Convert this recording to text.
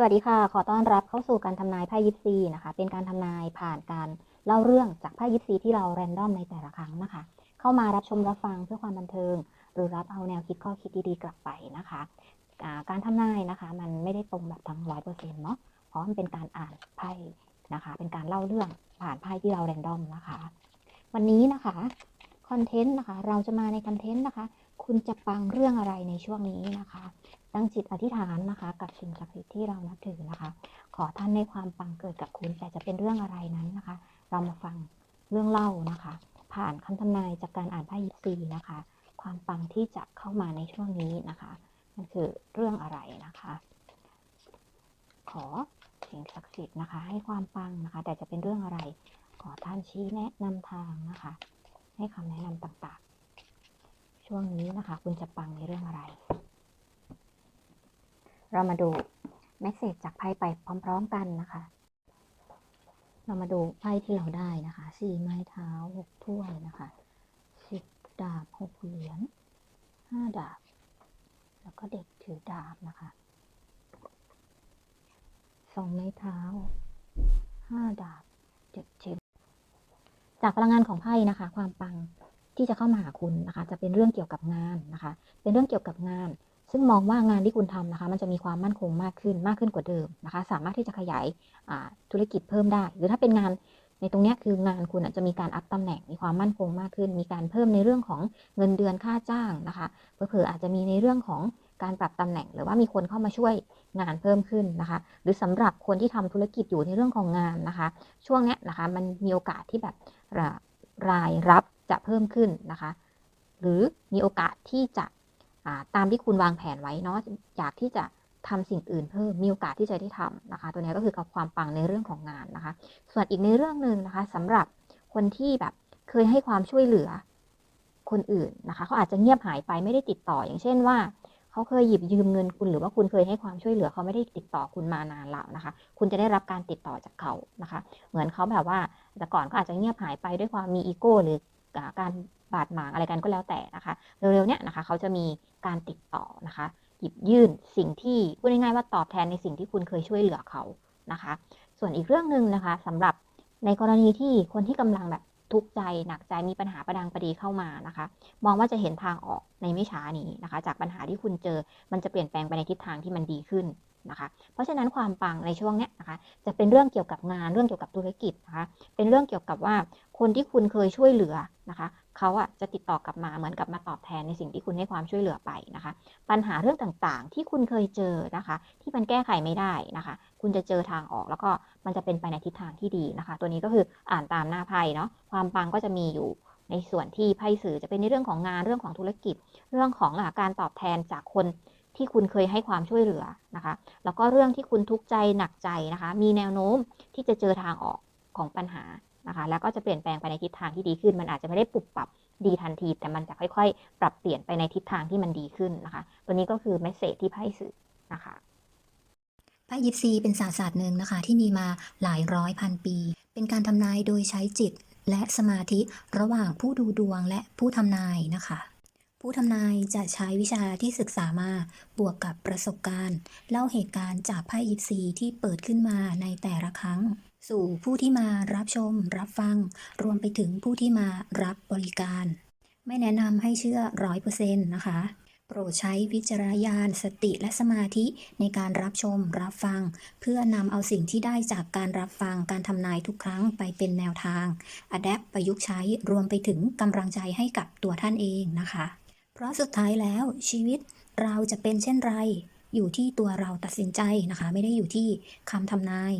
สวัสดีค่ะ ขอต้อนรับเข้าสู่การทำนายไพ่ยิปซีนะคะ เป็นการทำนายผ่านการเล่าเรื่องจากไพ่ยิปซีที่เราแรนดอมในแต่ละครั้งนะคะ เข้ามารับชมรับฟังเพื่อความบันเทิง หรือรับเอาแนวคิดข้อคิดดีๆกลับไปนะคะการทำนายนะคะมันไม่ได้ตรงแบบทั้งร้อยเปอร์เซ็นต์เนาะ เพราะมันเป็นการอ่านไพ่นะคะ เป็นการเล่าเรื่องผ่านไพ่ที่เราแรนดอมนะคะ วันนี้นะคะคอนเทนต์นะคะ เราจะมาในคอนเทนต์นะคะ คุณจะปังเรื่องอะไรในช่วงนี้นะคะ ตั้งจิตอธิษฐานนะคะ กับสิ่งศักดิ์สิทธิ์ที่เรานับถือนะคะ ขอท่านในความปังเกิดกับคุณ แต่จะเป็นเรื่องอะไรนั้นนะคะ เรามาฟังเรื่องเล่านะคะ ผ่านคำทำนายจากการอ่านไพ่ยิปซีนะคะ ความปังที่จะเข้ามาในช่วงนี้นะคะมันคือเรื่องอะไรนะคะ ขอสิ่งศักดิ์สิทธิ์นะคะ ให้ความปังนะคะ แต่จะเป็นเรื่องอะไร ขอท่านชี้แนะนำทางนะคะ ให้คำแนะนำต่างๆ ช่วงนี้นะคะ คุณจะปังในเรื่องอะไร เรามาดูเมสเซจจากไพ่ไปพร้อม ๆ กันนะคะ เรามาดูไพ่ที่เราได้นะคะสี่ไม้เท้าหกถ้วยนะคะสิบดาบหกเหรียญห้าดาบ แล้วก็เด็กถือดาบนะคะสองไม้เท้าห้าดาบเจ็ดเชมจากพลังงานของไพ่นะคะ ความปัง ที่จะเข้ามาหาคุณนะคะ จะเป็นเรื่องเกี่ยวกับงานนะคะ เป็นเรื่องเกี่ยวกับงาน ซึ่งมองว่างานที่คุณทำนะคะ มันจะมีความมั่นคงมากขึ้นมากขึ้นกว่าเดิมนะคะ สามารถที่จะขยายธุรกิจเพิ่มได้ หรือถ้าเป็นงานในตรงนี้คืองานคุณอาจจะมีการอัพตำแหน่งมีความมั่นคงมากขึ้น มีการเพิ่มในเรื่องของเงินเดือนค่าจ้างนะคะเผลอๆอาจจะมีในเรื่องของการปรับตำแหน่ง หรือว่ามีคนเข้ามาช่วยงานเพิ่มขึ้นนะคะ หรือสำหรับคนที่ทำธุรกิจอยู่ในเรื่องของงานนะคะ ช่วงนี้นะคะมันมีโอกาสที่แบบรายรับ จะเพิ่มขึ้นนะคะ หรือมีโอกาสที่จะาตามที่คุณวางแผนไว้เนาะอยากที่จะทำสิ่งอื่นเพิ่มมีโอกาสที่จะได้ทำนะคะ ตัวนี้ก็คือกับความปังในเรื่องของงานนะคะ ส่วนอีกในเรื่องหนึ่งนะคะสำหรับคนที่แบบเคยให้ความช่วยเหลือคนอื่นนะคะเขาอาจจะเงียบหายไปไม่ได้ติดต่อ อย่างเช่นว่าเขาเคยหยิบยืมเงินคุณหรือว่าคุณเคยให้ความช่วยเหลือเขาไม่ได้ติดต่อคุณมานานแล้วนะคะ คุณจะได้รับการติดต่อจากเขานะคะ เหมือนเขาแบบว่าแต่ก่อนเขาอาจจะเงียบหายไปด้วยความมีอีโก้หรือ การบาดหมางอะไรกันก็แล้วแต่นะคะ เร็วๆเนี้ยนะคะเขาจะมีการติดต่อนะคะ หยิบยื่นสิ่งที่พูดง่ายๆว่าตอบแทนในสิ่งที่คุณเคยช่วยเหลือเขานะคะ ส่วนอีกเรื่องหนึ่งนะคะสำหรับในกรณีที่คนที่กำลังแบบทุกข์ใจหนักใจมีปัญหาประดังประดีเข้ามานะคะ มองว่าจะเห็นทางออกในไม่ช้านี้นะคะ จากปัญหาที่คุณเจอมันจะเปลี่ยนแปลงไปในทิศทางที่มันดีขึ้น นะคะ เพราะฉะนั้นความปังในช่วงเนี้ยนะคะ จะเป็นเรื่องเกี่ยวกับงานเรื่องเกี่ยวกับธุรกิจนะคะ เป็นเรื่องเกี่ยวกับว่าคนที่คุณเคยช่วยเหลือนะคะเขาอะจะติดต่อกลับมาเหมือนกับมาตอบแทนในสิ่งที่คุณให้ความช่วยเหลือไปนะคะ ปัญหาเรื่องต่างๆ ที่คุณเคยเจอนะคะ ที่มันแก้ไขไม่ได้นะคะ คุณจะเจอทางออกแล้วก็มันจะเป็นไปในทิศทางที่ดีนะคะ ตัวนี้ก็คืออ่านตามหน้าไพ่เนาะความปังก็จะมีอยู่ในส่วนที่ไพ่สื่อจะเป็นในเรื่องของงานเรื่องของธุรกิจ เรื่องของอการตอบแทนจากคน ที่คุณเคยให้ความช่วยเหลือนะคะ แล้วก็เรื่องที่คุณทุกข์ใจหนักใจนะคะ มีแนวโน้มที่จะเจอทางออกของปัญหานะคะ แล้วก็จะเปลี่ยนแปลงไปในทิศทางที่ดีขึ้น มันอาจจะไม่ได้ปรับปรับดีทันที แต่มันจะค่อยๆ ปรับเปลี่ยนไปในทิศทางที่มันดีขึ้นนะคะ ตัวนี้ก็คือเมสเซจที่ไพ่สื่อนะคะไพ่ยิปซีเป็นศาสตร์ศาสตร์หนึ่งนะคะ ที่มีมาหลายร้อยพันปี เป็นการทำนายโดยใช้จิตและสมาธิระหว่างผู้ดูดวงและผู้ทำนายนะคะ ผู้ทำนายจะใช้วิชาที่ศึกษามาบวกกับประสบการณ์ เล่าเหตุการณ์จากไพ่ยิปซีที่เปิดขึ้นมาในแต่ละครั้ง สู่ผู้ที่มารับชม รับฟัง รวมไปถึงผู้ที่มารับบริการ ไม่แนะนำให้เชื่อร้อยเปอร์เซ็นต์นะคะ โปรดใช้วิจารณญาณสติและสมาธิในการรับชม รับฟัง เพื่อนำเอาสิ่งที่ได้จากการรับฟังการทำนายทุกครั้งไปเป็นแนวทางอัดแอปประยุกต์ใช้รวมไปถึงกำลังใจให้กับตัวท่านเองนะคะ เพราะสุดท้ายแล้วชีวิตเราจะเป็นเช่นไร อยู่ที่ตัวเราตัดสินใจนะคะ ไม่ได้อยู่ที่คำทำนาย